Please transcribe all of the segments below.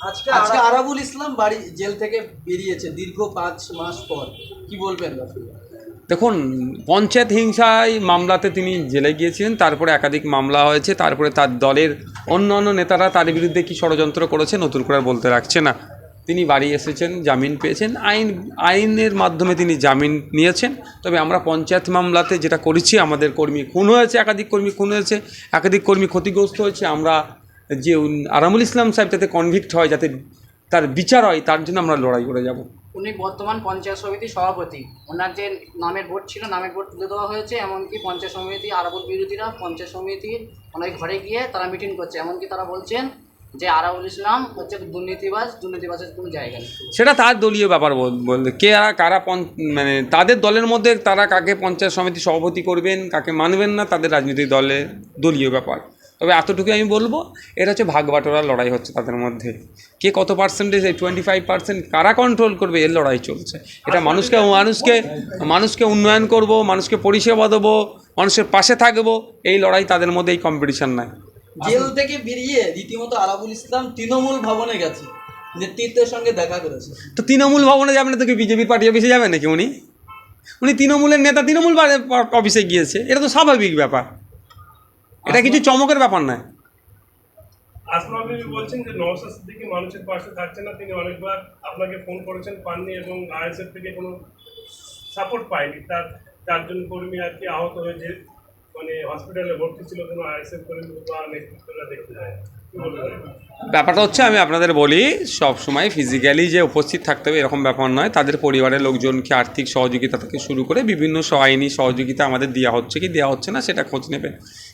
আজকে আজকে আরাবুল ইসলাম বাড়ি জেল থেকে বেরিয়েছে দীর্ঘ পাঁচ মাস পর। কি বলবেন দেখুন পঞ্চায়েত হিংসায় মামলাতে তিনি জেলে গিয়েছিলেন তারপরে একাধিক মামলা হয়েছে তারপরে তার দলের অন্য অন্য নেতারা তার বিরুদ্ধে কি ষড়যন্ত্র করেছে নতুন করে বলতে রাখছে না। তিনি বাড়ি এসেছেন জামিন পেয়েছেন আইন আইনের মাধ্যমে তিনি জামিন নিয়েছেন। তবে আমরা পঞ্চায়েত মামলাতে যেটা করেছি আমাদের কর্মী খুন হয়েছে একাধিক কর্মী খুন হয়েছে একাধিক কর্মী ক্ষতিগ্রস্ত হয়েছে আমরা যে আরামুল ইসলাম সাহেব যাতে কনভিক্ট হয় যাতে তার বিচার হয় তার জন্য আমরা লড়াই করে যাব। উনি বর্তমান পঞ্চায়েত সমিতির সভাপতি। ওনার যে নামের ভোট ছিল নামের ভোট তুলে দেওয়া হয়েছে এমনকি পঞ্চায়েত সমিতি আরাবুল বিরোধীরা পঞ্চায়েত সমিতির অনেক ঘরে গিয়ে তারা মিটিং করছে। এমনকি তারা বলছেন যে আরাবুল ইসলাম হচ্ছে দুর্নীতিবাজ দুর্নীতিবাজের কোনো জায়গা নেই। সেটা তার দলীয় ব্যাপার বল- বলতে কে আর কারা মানে তাদের দলের মধ্যে তারা কাকে পঞ্চায়েত সমিতি সভাপতি করবেন কাকে মানবেন না তাদের রাজনৈতিক দলে দলীয় ব্যাপার। তবে এতটুকু আমি বলব এটা হচ্ছে ভাগ বাটোয়ারার লড়াই হচ্ছে তাদের মধ্যে। কে কত পার্সেন্টেজ এই টোয়েন্টি ফাইভ পার্সেন্ট কারা কন্ট্রোল করবে এর লড়াই চলছে। এটা মানুষকে মানুষকে মানুষকে উন্নয়ন করব মানুষকে পরিষেবা দেবো মানুষের পাশে থাকব এই লড়াই তাদের মধ্যে এই কম্পিটিশন নাই। জেল থেকে বেরিয়ে রীতিমতো আরাবুল ইসলাম তৃণমূল ভবনে গেছে নেতৃত্বের সঙ্গে দেখা করেছে। তো তৃণমূল ভবনে যাবেন না তোকে বিজেপি পার্টি অফিসে যাবেন নাকি উনি? উনি তৃণমূলের নেতা তৃণমূল অফিসে গিয়েছে এটা তো স্বাভাবিক ব্যাপার। এটা কিছু চমকের ব্যাপার নয় আসমা বিবি বলছেন যে নওশাদ সিদ্দিকী মানুষের পাশে থাকছে না তিনি অনেকবার আপনাকে ফোন করেছেন পাননি এবং আইএসএফ থেকে কোনো সাপোর্ট পায়নি তার চারজন কর্মী আর কি আহত হয়েছে মানে হসপিটালে ভর্তি ছিল কোনো আইএসএফ কর্মী বা নেতৃত্বরা দেখতে যায় না। কি বলবেন ব্যাপারটা হচ্ছে আমি আপনাদের বলি, সব সময় ফিজিক্যালি যে উপস্থিত থাকতে হবে এরকম ব্যাপার নয়। তাদের পরিবারের লোকজনকে আর্থিক সহযোগিতা থেকে শুরু করে বিভিন্ন আইনি সহযোগিতা আমাদের দেওয়া হচ্ছে কি দেওয়া হচ্ছে না সেটা খোঁজ নেবে।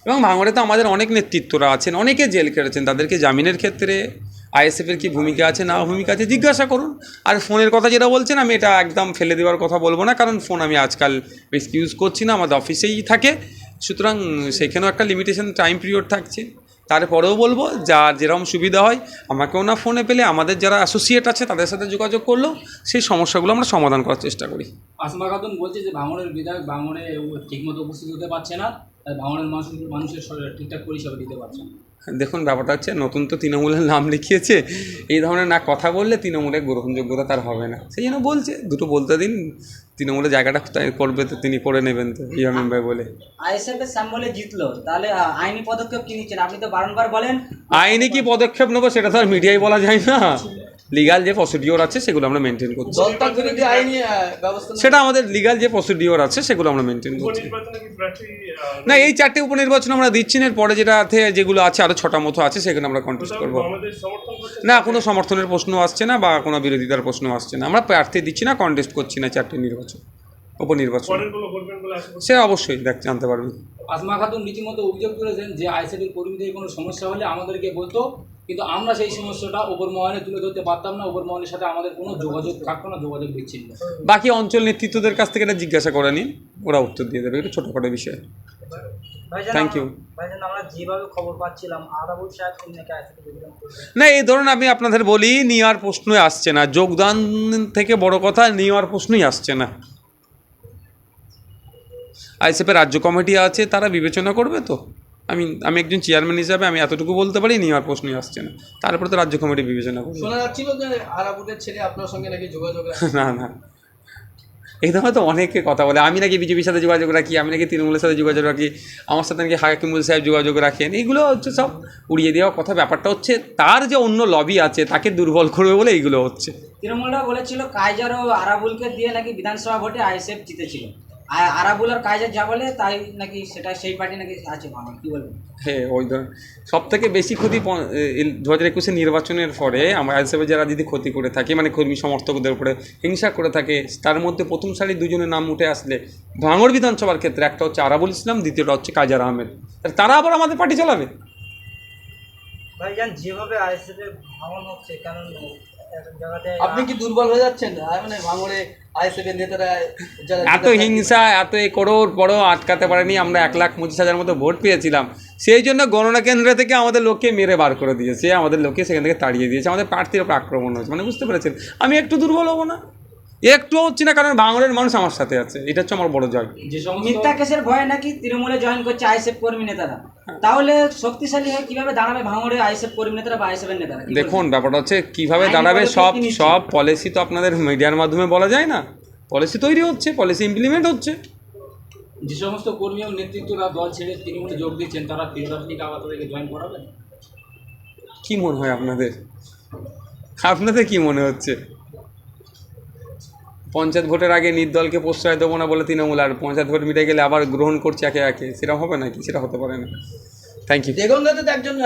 এবং ভাঙড়ে তো আমাদের অনেক নেতৃত্বরা আছেন, অনেকে জেল কেটেছেন তাদেরকে জামিনের ক্ষেত্রে আইএসএফের কি ভূমিকা আছে, না ভূমিকা আছে, জিজ্ঞাসা করুন। আর ফোনের কথা যেটা বলছেন, আমি এটা একদম ফেলে দেওয়ার কথা বলব না, কারণ ফোন আমি আজকাল বেশি ইউজ করছি না, আমাদের অফিসেই থাকে। সুতরাং সেখানেও একটা লিমিটেশন টাইম পিরিয়ড থাকছে। তারপরেও বলব, যা যেরকম সুবিধা হয়, আমাকেও না ফোনে পেলে, আমাদের যারা অ্যাসোসিয়েট আছে, তাদের সাথে যোগাযোগ করলেও সেই সমস্যাগুলো আমরা সমাধান করার চেষ্টা করি। আসমা খাতুন বলছে যে ভাঙড়ের বিধায়ক ভাঙড়ে ঠিকমতো উপস্থিত হতে পারছে না, তাই ভাঙড়ের মানুষ মানুষের ঠিকঠাক পরিষেবা দিতে পারছে না। দেখুন ব্যাপারটা হচ্ছে নতুন তো তৃণমূলের নাম লিখিয়েছে এই ধরনের না কথা বললে তৃণমূলের গ্রহণযোগ্যতা তার হবে না। সেই জন্য বলছে দুটো বলতে দিন তৃণমূলের জায়গাটা করবে তো তিনি করে নেবেন তো ইয়ামিন ভাই বলে। আইএসএফ শ্যামলে জিতলো তাহলে আইনি পদক্ষেপ কি নিচ্ছেন? আপনি তো বারংবার বলেন। আইনি কি পদক্ষেপ নেব সেটা তো আর মিডিয়ায় বলা যায় না। লিগাল যে প্রসিডিওর আছে সেগুলো আমরা মেনটেন করছি। সেটা আমাদের লিগাল যে প্রসিডিওর আছে সেগুলো আমরা মেনটেন করছি। না এই চারটে উপনির্বাচন আমরা দিচ্ছি না এর পরে যেটা আছে যেগুলো আছে আরও ছটা মতো আছে সেখানে আমরা কন্টেস্ট করব। আমাদের সমর্থন করছেন না কোনো সমর্থনের প্রশ্ন আসছে না বা কোনো বিরোধিতার প্রশ্ন আসছে না। আমরা প্রার্থী দিচ্ছি না কন্টেস্ট করছি না চারটে নির্বাচন উপনির্বাচন। সে অবশ্যই দেখ জানতে পারবেন আসমা খাতুন রীতিমতো অভিযোগ তুলেছেন যে আইসিডির কর্মীদের কোনো সমস্যা হলে আমাদেরকে বলতো কিন্তু আমরা সেই সমস্যাটা ওপর মহলে তুলে ধরতে পারতাম না ওপর মহলের সাথে আমাদের কোনো যোগাযোগ থাকতো না যোগাযোগ বিচ্ছিন্ন। বাকি অঞ্চল নেতৃত্বদের কাছ থেকে এটা জিজ্ঞাসা করে নিন ওরা উত্তর দিয়ে দেবে একটু ছোটোখাটো বিষয়। যোগদান করবেন। না এই ধরুন আমি আপনাদের বলি নেওয়ার প্রশ্নই আসছে না। যোগদান থেকে বড় কথা নেওয়ার প্রশ্নই আসছে না। আইসিএফের রাজ্য কমিটি আছে তারা বিবেচনা করবে তো? আমি আমি একজন চেয়ারম্যান হিসাবে আমি এতটুকু বলতে পারি নেওয়ার প্রশ্নই আসছে না। তারপরে তো রাজ্য কমিটি বিবেচনা করবে। শোনা যাচ্ছিল যে আরাবুলের ছেলে আপনার সঙ্গে নাকি যোগাযোগ না না। এই ধরনের তো অনেকে কথা বলে আমি নাকি বিজেপির সাথে যোগাযোগ রাখি আমি নাকি তৃণমূলের সাথে যোগাযোগ রাখি আমার সাথে নাকি হাকিমুল সাহেব যোগাযোগ রাখেন এইগুলো হচ্ছে সব উড়িয়ে দেওয়া কথা ব্যাপারটা হচ্ছে তার যে অন্য লবি আছে তাকে দুর্বল করবে বলে এইগুলো হচ্ছে। তৃণমূলরা বলেছিল কাইজার ও আরাবুলকে দিয়ে নাকি বিধানসভা ভোটে আইএসএফ জিতেছিল। আর আরাবুল আর যা বলে তাই নাকি সেটা সেই পার্টি নাকি আছে ভাঙড় কি বলবেন? হ্যাঁ ওই ধরনের সব থেকে বেশি ক্ষতি দু হাজার একুশে নির্বাচনের পরে আমরা হিসেবে যারা যদি ক্ষতি করে থাকে মানে কর্মী সমর্থকদের উপরে হিংসা করে থাকে তার মধ্যে প্রথম সারি দুজনের নাম উঠে আসলে ভাঙড় বিধানসভার ক্ষেত্রে একটা হচ্ছে আরাবুল ইসলাম দ্বিতীয়টা হচ্ছে কাজার আহমেদ। তারা আবার আমাদের পার্টি চালাবে? ভাইজান যেভাবে আইএসএফ এর ভ্রমণ হচ্ছে কারণ আপনি কি দুর্বল হয়ে যাচ্ছেন? মানে ভাঙড়ে এত হিংসা এত এ করোর পরও আটকাতে পারেনি, আমরা এক লাখ পঁচিশ হাজার মতো ভোট পেয়েছিলাম। সেই জন্য গণনা কেন্দ্র থেকে আমাদের লোককে মেরে বার করে দিয়েছে, আমাদের লোককে সেখান থেকে তাড়িয়ে দিয়েছে, আমাদের প্রার্থীর আক্রমণ হয়েছে। মানে বুঝতে পেরেছেন? আমি একটু দুর্বল হব না? একটু হচ্ছে না কারণ বাংলার মানুষ আমার সাথে আছে। এটা হচ্ছে আমার বড় জয়। যে সমস্ত মিথ্যা কেসের ভয়ে নাকি তৃণমূলে জয়েন করছে আইএসএফ কর্মী নেতারা? তাহলে শক্তিশালী হয়ে কীভাবে দাঁড়াবে ভাঙড়ে আইএসএফ কর্মী নেতারা বা আইএসএফ এর নেতারা দেখুন ব্যাপারটা হচ্ছে কীভাবে দাঁড়াবে সব সব পলিসি তো আপনাদের মিডিয়ার মাধ্যমে বলা যায় না। পলিসি তৈরি হচ্ছে পলিসি ইমপ্লিমেন্ট হচ্ছে। যে সমস্ত কর্মী এবং নেতৃত্বরা দল ছেড়ে তৃণমূলে যোগ দিচ্ছেন তারা তৃণমূলকে আবার তাদেরকে জয়েন করাবেন? কি মনে হয় আপনাদের? আপনাদের কি মনে হচ্ছে? পঞ্চায়েত ভোটের আগে নির্দলকে প্রশ্রয় দেবো না বলে তৃণমূল আর পঞ্চায়েত ভোট মিটে গেলে আবার গ্রহণ করছে একে একে সেটা হবে নাকি? সেটা হতে পারে না। থ্যাংক ইউ দেগঙ্গাতে তো একজন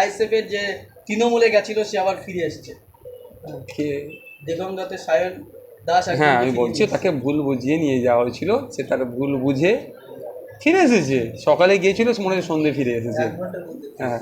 আইএসএফ এর যে তৃণমূলে গেছিল সে আবার ফিরে এসেছে। দেগঙ্গাতে সায়ন দাস হ্যাঁ আমি বলছি তাকে ভুল বুঝিয়ে নিয়ে যাওয়া হয়েছিল সে তার ভুল বুঝে ফিরে এসেছে। সকালে গিয়েছিল মনে হয় সন্ধে ফিরে এসেছে। হ্যাঁ।